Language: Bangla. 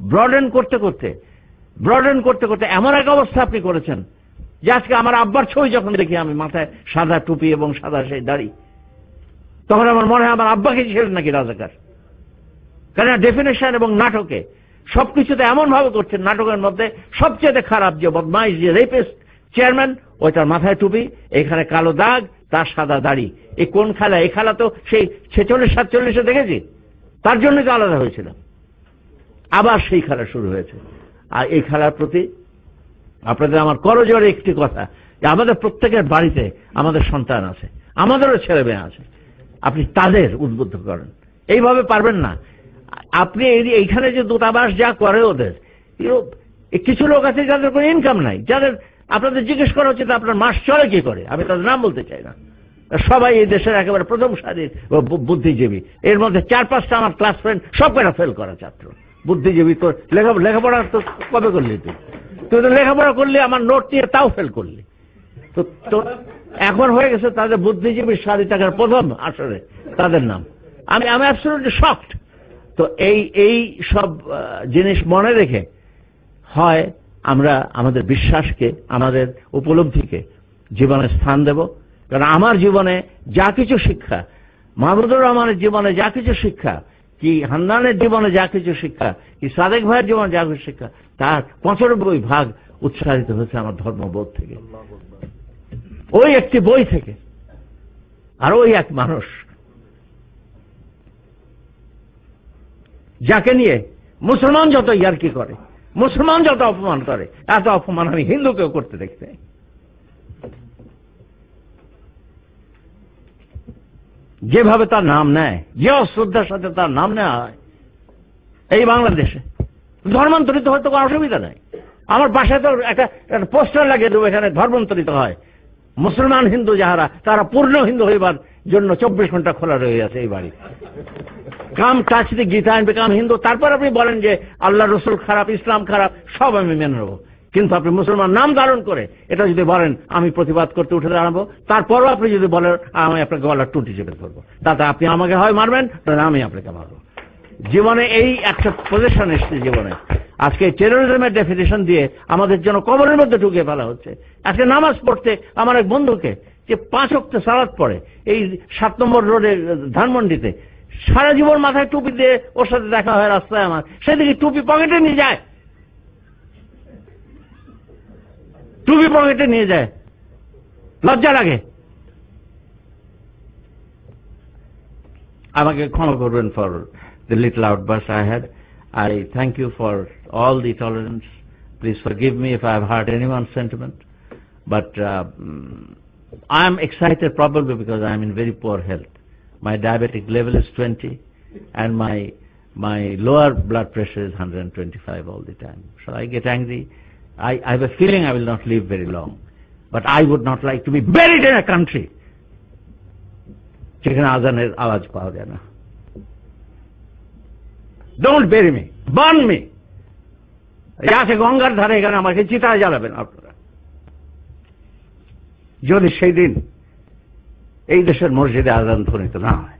ব্রডেন করতে করতে ব্রডেন করতে করতে এমন এক অবস্থা আপনি করেছেন যে আজকে আমার আব্বার ছবি যখন দেখি আমি মাথায় সাদা টুপি এবং সাদা সেই দাড়ি, তখন আমার মনে হয় আমার আব্বাকে ছিলেন নাকি রাজাকার? কেন ডেফিনেশন এবং নাটকে সবকিছুতে এমন ভাবে করছেন, নাটকের মধ্যে সবচেয়ে খারাপ যে বদমাইশ, যে রেপিস্ট চেয়ারম্যান ওইটার মাথায় টুপি, এখানে কালো দাগ, তার সাদা দাড়ি। এই কোন খেলা? এই খেলা তো সেই ছেচল্লিশ সাতচল্লিশে দেখেছি। তার জন্যই তো আলাদা হয়েছিল। আবার সেই খেলা শুরু হয়েছে। আর এই খেলার প্রতি আপনাদের আমার করজোরে একটি কথা, যে আমাদের প্রত্যেকের বাড়িতে আমাদের সন্তান আছে, আমাদেরও ছেলে মেয়ে আছে, আপনি তাদের উদ্বুদ্ধ করেন। এইভাবে পারবেন না। আপনি এইখানে যে দূতাবাস যা করে ওদের কিছু লোক আছে যাদের কোনো ইনকাম নাই, যাদের আপনাদের জিজ্ঞেস করা উচিত, আপনার মাস চলে কি করে? আমি তাদের নাম বলতে চাই না। সবাই এই দেশের একেবারে প্রথম সারির বুদ্ধিজীবী। এর মধ্যে চার পাঁচটা আমার ক্লাস ফ্রেন্ড সব কটা ফেল করা ছাত্র। বুদ্ধিজীবী তো লেখা লেখাপড়া তো কবে করলি তুই? তুই তো লেখাপড়া করলি, আমার নোট নিয়ে তাও ফেল করলি। তো এখন হয়ে গেছে তাদের বুদ্ধিজীবী সারি টাকার প্রথম আসরে, তাদের নাম। আমি আমি অ্যাবসলিউটলি শকড তো এই এই সব জিনিস মনে রেখে হয় আমরা আমাদের বিশ্বাসকে, আমাদের উপলব্ধিকে জীবনে স্থান দেব। কারণ আমার জীবনে যা কিছু শিক্ষা, মাহমুদুর রহমানের জীবনে যা কিছু শিক্ষা কি হান্নানের জীবনে যা কিছু শিক্ষা, কি সাদেক ভাইয়ের জীবনে যা কিছু শিক্ষা, তার পঁচানব্বই ভাগ উৎসাহিত হয়েছে আমার ধর্মবোধ থেকে। ওই একটি বই থেকে। আর ওই এক মানুষ। যাকে নিয়ে মুসলমান যত ইয়ার্কি করে, মুসলমান যত অপমান করে এত অপমান আমি হিন্দুকেও করতে দেখতে চাই। যেভাবে তার নাম নেয় যে অশ্রদ্ধার সাথে তার নাম নেওয়া হয়, এই বাংলাদেশে। ধর্মান্তরিত হয়তো কোনো অসুবিধা নাই। আমার বাসায় তো একটা একটা পোস্টার লাগিয়ে দেবো, এখানে ধর্মান্তরিত হয়। মুসলমান, হিন্দু যাহারা, তারা পূর্ণ হিন্দু হইবার জন্য চব্বিশ ঘণ্টা খোলা রয়ে আছে এই বাড়ি। Come touch the Gita become Hindu. তারপর আপনি বলেন যে আল্লাহ রসুল খারাপ, ইসলাম খারাপ, সব আমি মেনে নেব। কিন্তু আপনি মুসলমান নাম ধারণ করে এটা যদি বলেন, আমি প্রতিবাদ করতে উঠে দাঁড়াবো। তারপরও আপনি যদি বলেন, আমি আপনাকে গলার টুটি চেপে ধরবো। তাতে আপনি আমাকে হয় মারবেন, তাহলে আমি আপনাকে মারবো। জীবনে এই একটা পজিশন এসছে জীবনে। আজকে টেরোরিজমের ডেফিনেশন দিয়ে আমাদের জন্য কবরের মধ্যে ঢুকিয়ে ফেলা হচ্ছে। আজকে নামাজ পড়তে আমার এক বন্ধুকে যে পাঁচ অক্ট সালাদ পড়ে, এই সাত নম্বর রোডে ধানমন্ডিতে, সারা জীবন মাথায় টুপি দিয়ে ওর সাথে দেখা হয় রাস্তায় আমার। সেদিকে টুপি পকেটে নিয়ে যায়। টুপি পকেটে নিয়ে যায় লজ্জা লাগে আমাকে ক্ষমা করবেন for the little outburst I had. I thank you for all the tolerance. Please forgive me if I have hurt anyone's sentiment. But uh, mm, I am excited probably because I am in very poor health. My diabetic level is 20 and my my lower blood pressure is 125 all the time. So I get angry. I, I have a feeling I will not live very long. But I would not like to be buried in a country. যেখানে আজানের আওয়াজ পাওয়া যায় না don't bury me burn me গঙ্গার ধারে এখানে আমাকে চিতায় জ্বালাবেন আপনারা যদি সেই দিন এই দেশের মসজিদে আজান ধ্বনিত না হয়